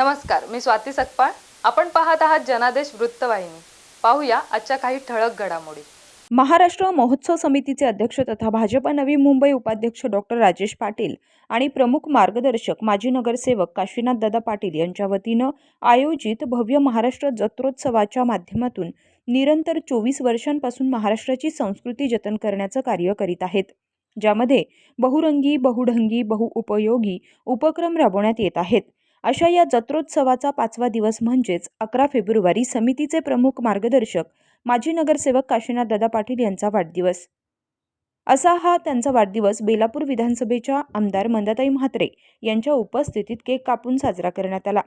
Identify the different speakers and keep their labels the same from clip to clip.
Speaker 1: नमस्कार मी स्वाती सकपाळ. आपण पाहत आहात जनादेश वृत्तवाहिनी. पाहूया आजच्या काही ठळक घडामोडी.
Speaker 2: महाराष्ट्र महोत्सव समितीचे अध्यक्ष तथा भाजप नवी मुंबई उपाध्यक्ष डॉक्टर राजेश पाटील आणि प्रमुख मार्गदर्शक माजी नगरसेवक काशीनाथ दादा पाटील यांच्या वतीनं आयोजित भव्य महाराष्ट्र जत्रोत्सवाच्या माध्यमातून निरंतर चोवीस वर्षांपासून महाराष्ट्राची संस्कृती जतन करण्याचं कार्य करीत आहेत. ज्यामध्ये बहुरंगी बहुढंगी बहुउपयोगी उपक्रम राबवण्यात येत आहेत. अशा या जत्रोत्सवाचा पाचवा दिवस म्हणजेच अकरा फेब्रुवारी समितीचे प्रमुख मार्गदर्शक माजी नगरसेवक काशीनाथ दादा पाटील यांचा वाढदिवस. असा हा त्यांचा वाढदिवस बेलापूर विधानसभेच्या आमदार मंदाताई म्हात्रे यांच्या उपस्थितीत केक कापून साजरा करण्यात आला.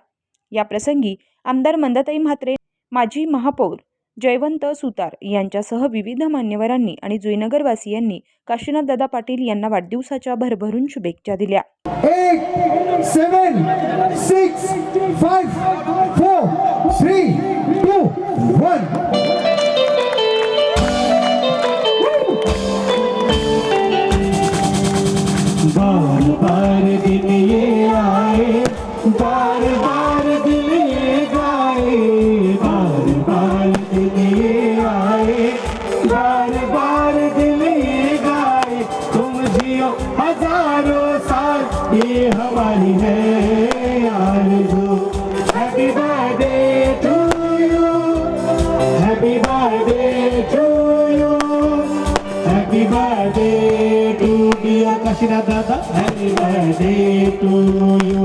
Speaker 2: या प्रसंगी आमदार मंदाताई म्हात्रे माजी महापौर जयवंत सुतार यांच्यासह विविध मान्यवरांनी आणि जुईनगरवासियांनी काशीनाथ दादा पाटील यांना वाढदिवसाच्या भरभरून शुभेच्छा दिल्या.
Speaker 3: बार बार दिन ये
Speaker 4: Dada, Hari Hare, Tu,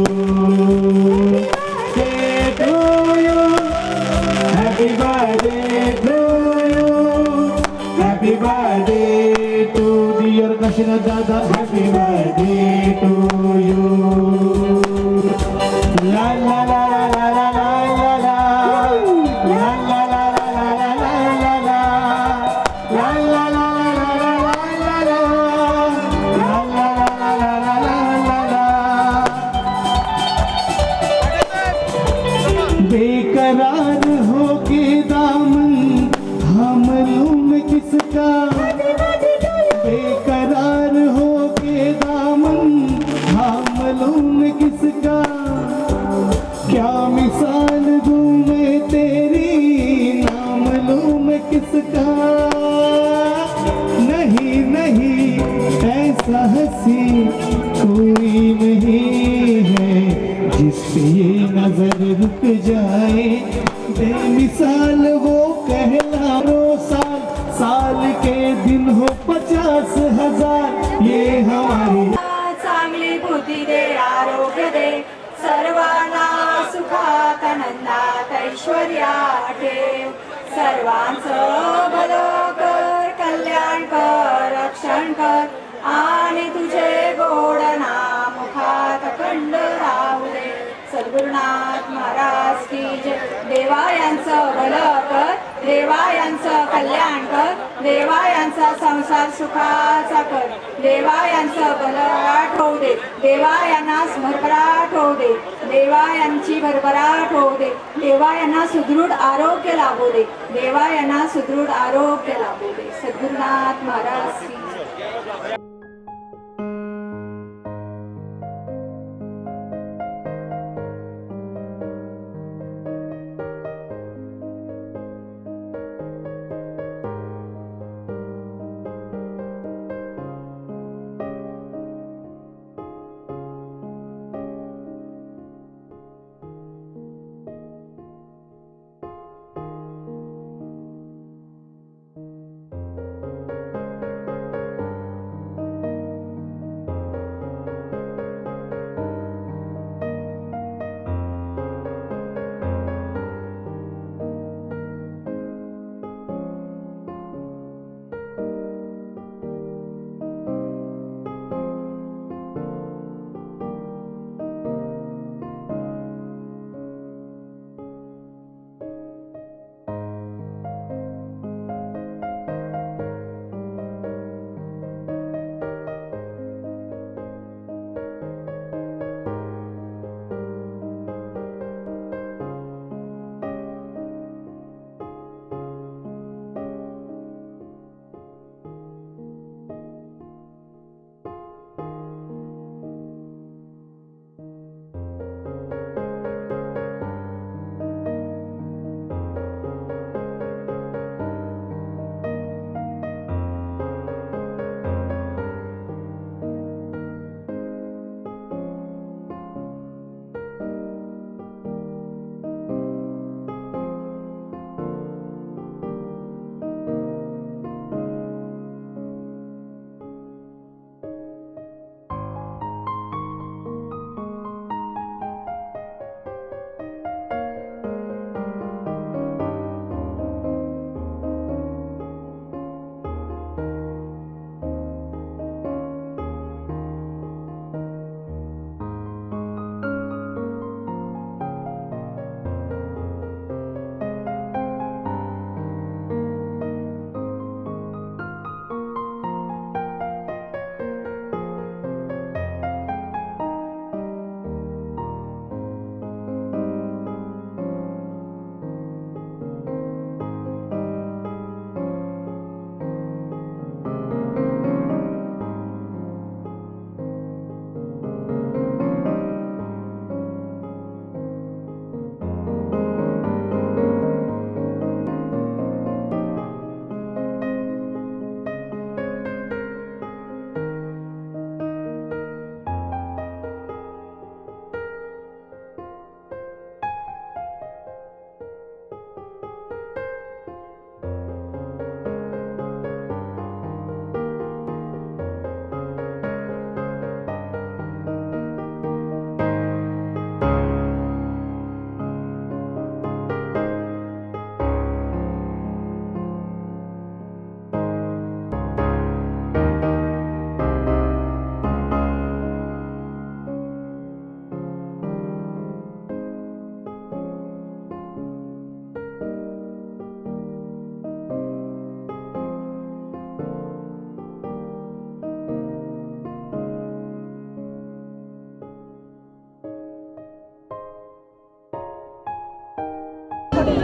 Speaker 4: ठेव सर्वांचं भलं कर कल्याण कर रक्षण कर. आणि तुझे गोड नाम मुखात खंड राहू दे. सद्गुरुनाथ महाराज की जय. देवा यांचं भलं कर देवा यांचं कल्याण कर देवा यांचा संसार सुखाचा कर देवा यांचं भरभराट होऊ दे देवा यांना भरभराट होऊ दे देवा यांची भरभराट होऊ दे देवा यांना सुदृढ आरोग्य लाभू दे देवा यांना सुदृढ आरोग्य लाभू दे. सद्गुरुनाथ महाराज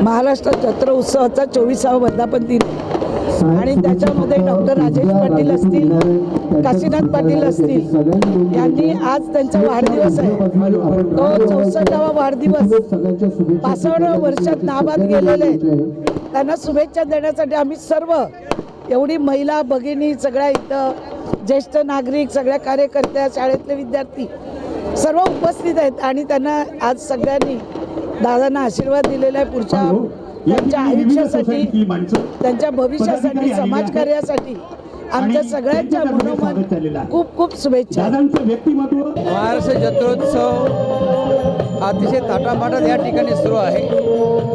Speaker 5: महाराष्ट्र जत्रा उत्सवाचा चोवीसावा वर्धापन दिन. आणि त्याच्यामध्ये डॉक्टर राजेश पाटील असतील काशीनाथ पाटील असतील यांनी आज त्यांचा वाढदिवस आहे तो चौसष्टावा वाढदिवस पासष्ट वर्षात नाबाद गेलेले. त्यांना शुभेच्छा देण्यासाठी आम्ही सर्व एवढी महिला भगिनी सगळ्या इथं ज्येष्ठ नागरिक सगळ्या कार्यकर्त्या शाळेतले विद्यार्थी सर्व उपस्थित आहेत आणि त्यांना आज सगळ्यांनी दादांना आशीर्वाद दिलेला आहे पुढच्या त्यांच्या आयुष्यासाठी त्यांच्या भविष्यासाठी समाजकार्यासाठी आमच्या सगळ्यांच्या मनोमन खूप खूप शुभेच्छा.
Speaker 6: महाराष्ट्र जत्रोत्सव अतिशय थाटामाटात या ठिकाणी सुरू आहे.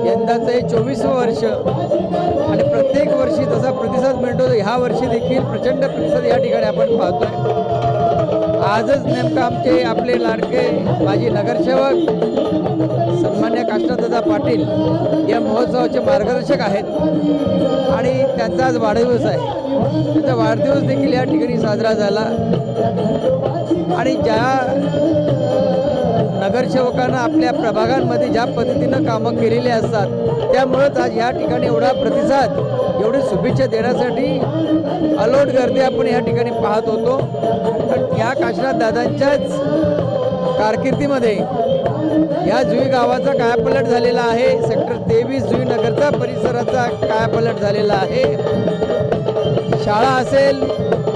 Speaker 6: यंदाचं हे चोवीसवं वर्ष आणि प्रत्येक वर्षी तसा प्रतिसाद मिळतो. ह्या वर्षी देखील प्रचंड प्रतिसाद या ठिकाणी आपण पाहतोय. आजच नेमकं आमचे आपले लाडके माजी नगरसेवक सन्मान्य काष्टदादा पाटील या महोत्सवाचे मार्गदर्शक आहेत. आणि त्यांचा आज वाढदिवस आहे. त्यांचा वाढदिवस देखील या ठिकाणी साजरा झाला. आणि ज्या नगरसेवकांना आपल्या प्रभागांमध्ये ज्या पद्धतीनं कामं केलेली असतात त्यामुळंच आज या ठिकाणी एवढा प्रतिसाद एवढी शुभेच्छा देण्यासाठी अलोट गर्दी आपण या ठिकाणी पाहत होतो. पण या काशीनाथ दादांच्याच कारकिर्दीमध्ये या जुई गावाचा कायापलट झालेला आहे. सेक्टर तेवीस जुई नगरचा परिसराचा कायापलट झालेला आहे. शाळा असेल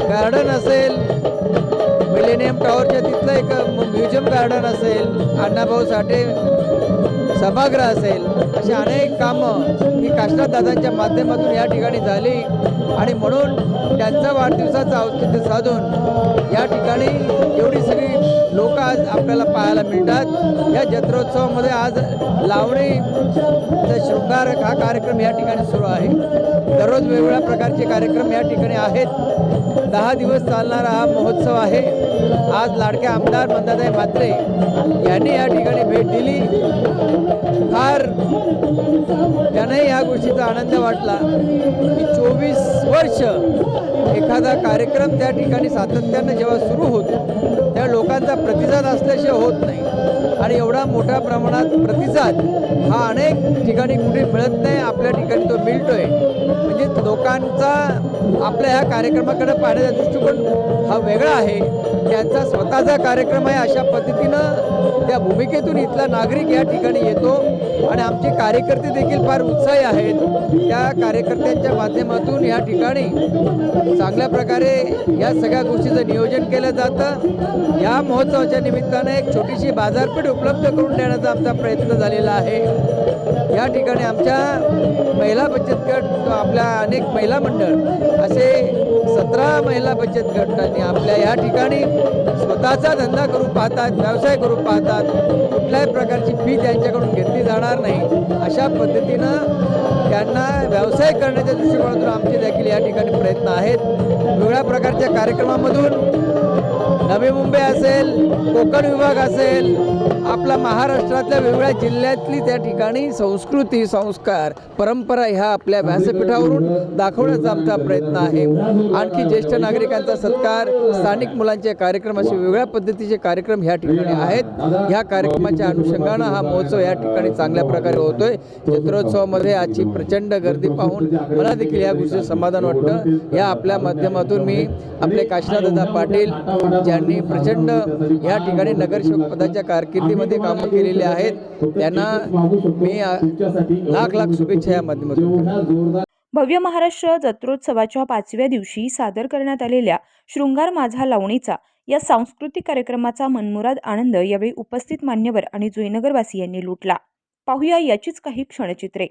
Speaker 6: गार्डन असेल मिलेनियम टॉवरच्या तिथलं एक म्युझियम गार्डन असेल अण्णाभाऊ साठे सभागृह असेल अशी अनेक कामं ही काशीनाथ दादांच्या माध्यमातून या ठिकाणी झाली. आणि म्हणून त्यांचा वाढदिवसाचं औचित्य साधून या ठिकाणी एवढी सगळी लोक आज आपल्याला पाहायला मिळतात. या जत्रोत्सवामध्ये आज लावणीचा शृंगार हा कार्यक्रम या ठिकाणी सुरू आहे. दररोज वेगवेगळ्या प्रकारचे कार्यक्रम या ठिकाणी आहेत. दहा दिवस चालणारा हा महोत्सव आहे. आज लाडक्या आमदार मंदाताई म्हात्रे यांनी या ठिकाणी भेट दिली. फार त्यांनाही या गोष्टीचा आनंद वाटला की चोवीस वर्ष एखादा कार्यक्रम त्या ठिकाणी सातत्यानं जेव्हा सुरू होतो त्या लोकांचा प्रतिसाद असल्याशिवाय होत नाही. आणि एवढा मोठ्या प्रमाणात प्रतिसाद हा अनेक ठिकाणी कुठे मिळत नाही आपल्या ठिकाणी तो मिळतोय. म्हणजे लोकांचा आपल्या ह्या कार्यक्रमाकडे पाहण्याचा दृष्टिकोन हा वेगळा आहे. त्यांचा स्वतःचा कार्यक्रम आहे अशा पद्धतीनं त्या भूमिकेतून इथला नागरिक या ठिकाणी येतो. आणि आमचे कार्यकर्ते देखील फार उत्साही आहेत. त्या कार्यकर्त्यांच्या माध्यमातून या ठिकाणी चांगल्या प्रकारे या सगळ्या गोष्टीचं नियोजन केलं जातं. या महोत्सवाच्या निमित्तानं एक छोटीशी बाजारपेठ उपलब्ध करून देण्याचा आमचा प्रयत्न झालेला आहे. या ठिकाणी आमच्या महिला बचत गट आपल्या अनेक महिला मंडळ असे सतरा महिला बचत गटांनी आपल्या या ठिकाणी स्वतःचा धंदा करू पाहतात व्यवसाय करू पाहतात. कुठल्याही प्रकारची फी त्यांच्याकडून घेतली जाणार नाही. अशा पद्धतीनं त्यांना व्यवसाय करण्याच्या दृष्टिकोनातून आमचे देखील या ठिकाणी प्रयत्न आहेत. वेगळ्या प्रकारच्या कार्यक्रमामधून नवी मुंबई असेल कोकण विभाग असेल आपला महाराष्ट्रातल्या वेगवेगळ्या जिल्ह्यातली त्या ठिकाणी संस्कृती संस्कार परंपरा ह्या आपल्या व्यासपीठावरून दाखवण्याचा आमचा प्रयत्न आहे. आणखी ज्येष्ठ नागरिकांचा सत्कार स्थानिक मुलांचे कार्यक्रम असे वेगळ्या पद्धतीचे कार्यक्रम ह्या ठिकाणी आहेत. ह्या कार्यक्रमाच्या अनुषंगानं हा महोत्सव या ठिकाणी चांगल्या प्रकारे होतोय. चित्रोत्सवामध्ये आजची प्रचंड गर्दी पाहून मला देखील या गोष्टीचं समाधान वाटतं. या आपल्या माध्यमातून मी आपले काशीनाथदा पाटील ज्यांनी प्रचंड या ठिकाणी नगरसेवक पदाच्या कारकिर्दीमध्ये कामं केलेली आहेत. त्यांना मी लाख लाख शुभेच्छा या माध्यमातून.
Speaker 2: भव्य महाराष्ट्र जत्रोत्सवाच्या पाचव्या दिवशी सादर करण्यात आलेल्या शृंगार माझा लावणीचा या सांस्कृतिक कार्यक्रमाचा मनमुराद आनंद यावेळी उपस्थित मान्यवर आणि जुईनगरवासियांनी लुटला. पाहूया याचीच काही क्षणचित्रे.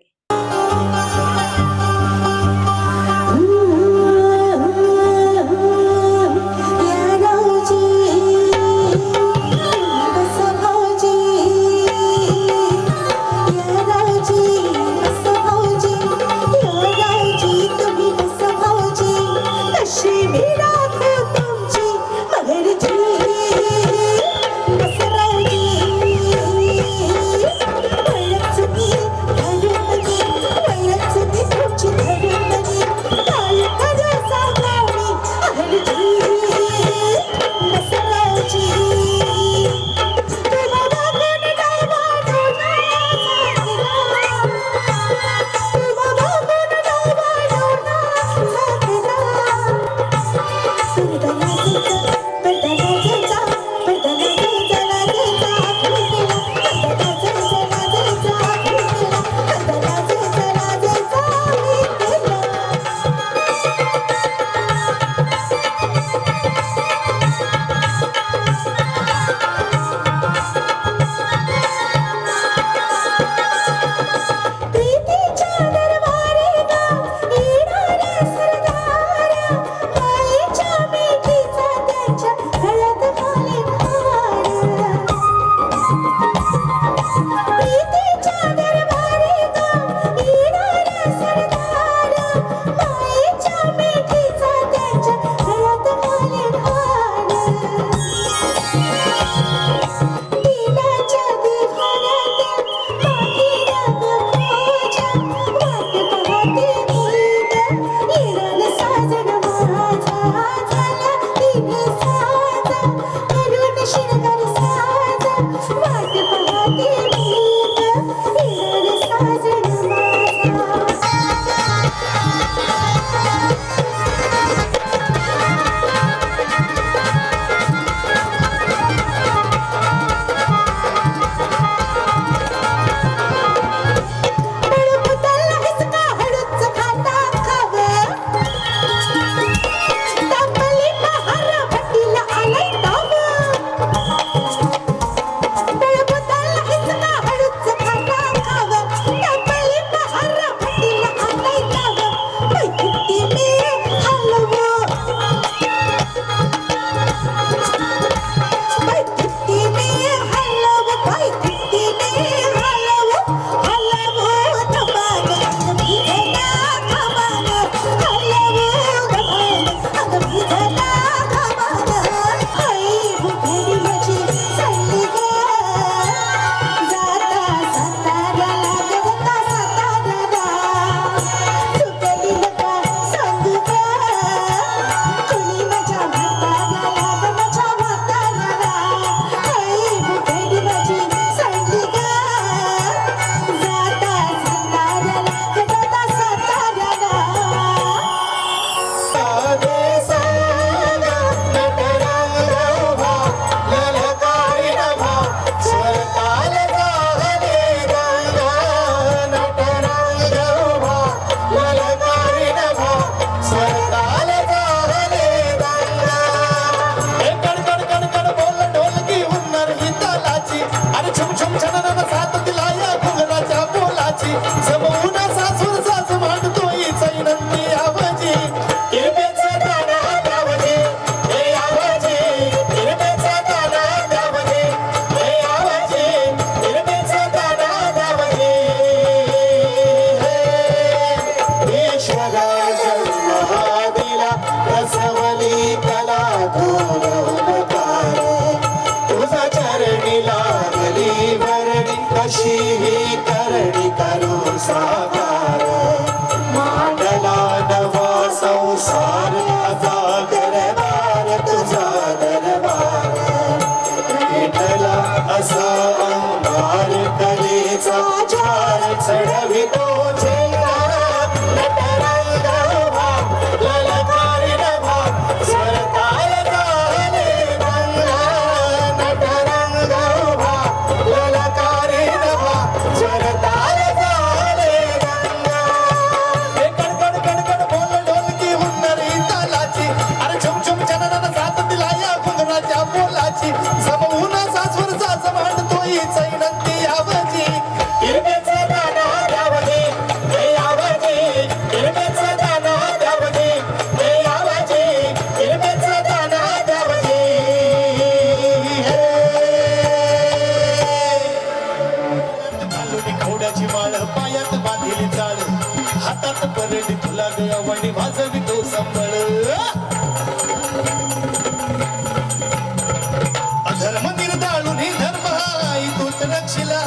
Speaker 7: वाजवितो संबळ. अधर्म निर्दाळून धर्म आई तूच रक्षिला.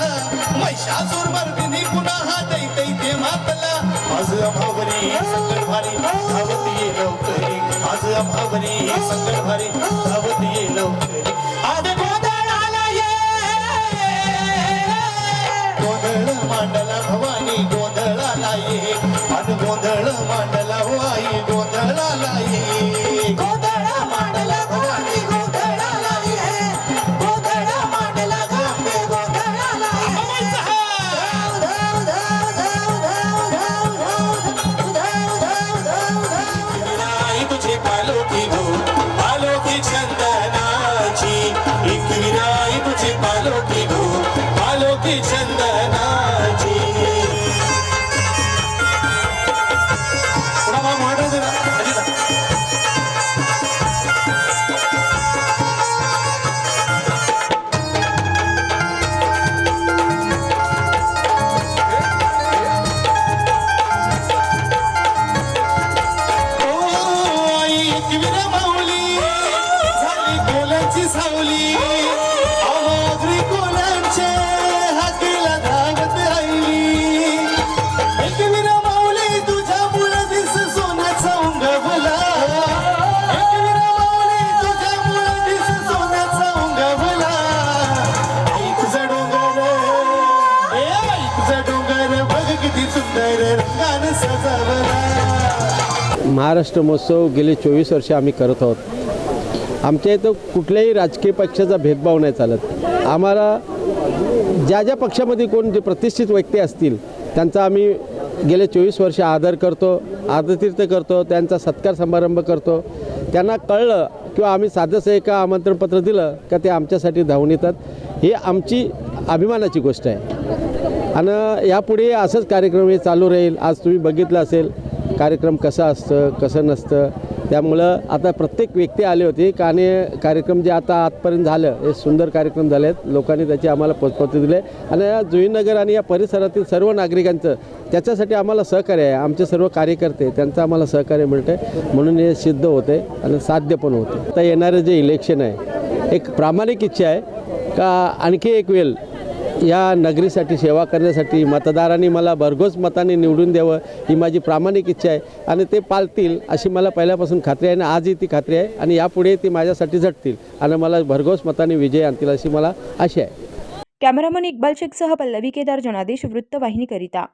Speaker 7: महिषासूर मर्दिनी पुन्हा हा दैतै ते मातला. आज अभावरी सकळ भारी धावत ये लवकरी आज अभावरी सकळ भारी आज गोंधळ मांडला वाई गोंधळ
Speaker 8: महाराष्ट्र महोत्सव गेले चोवीस वर्ष आम्ही करत आहोत. आमच्या इथं कुठल्याही राजकीय पक्षाचा भेदभाव नाही चालत. आम्हाला ज्या ज्या पक्षामध्ये कोण जे प्रतिष्ठित व्यक्ती असतील त्यांचा आम्ही गेले चोवीस वर्ष आदर करतो आदरतीर्थ करतो त्यांचा सत्कार समारंभ करतो. त्यांना कळलं किंवा आम्ही साधंसं एका आमंत्रणपत्र दिलं का ते आमच्यासाठी धावून येतात. ही आमची अभिमानाची गोष्ट आहे. आणि यापुढे असंच कार्यक्रम हे चालू राहील. आज तुम्ही बघितलं असेल कार्यक्रम कसं असतं कसं नसतं. त्यामुळं आता प्रत्येक व्यक्ती आले होते का आणि कार्यक्रम जे आता आजपर्यंत झालं हे सुंदर कार्यक्रम झाले आहेत लोकांनी त्याची आम्हाला पोचपावती दिले आणि या जुईनगर आणि या परिसरातील सर्व नागरिकांचं त्याच्यासाठी आम्हाला सहकार्य आहे. आमचे सर्व कार्यकर्ते त्यांचं आम्हाला सहकार्य मिळतं आहे म्हणून हे सिद्ध होते आणि साध्य पण होते आता येणारं जे इलेक्शन आहे एक प्रामाणिक इच्छा आहे का आणखी एक वेळ या नगरीसाठी सेवा करण्यासाठी मतदारांनी मला भरघोस मताने निवडून द्यावं ही माझी प्रामाणिक इच्छा आहे. आणि ते पाळतील अशी मला पहिल्यापासून खात्री आहे आणि आजही ती खात्री आहे आणि यापुढे ती माझ्यासाठी झटतील आणि मला भरघोस मताने विजय आणतील अशी मला आशा आहे.
Speaker 2: कॅमेरामन इक्बाल शेखसह पल्लवी केदार जनादेश वृत्तवाहिनीकरिता.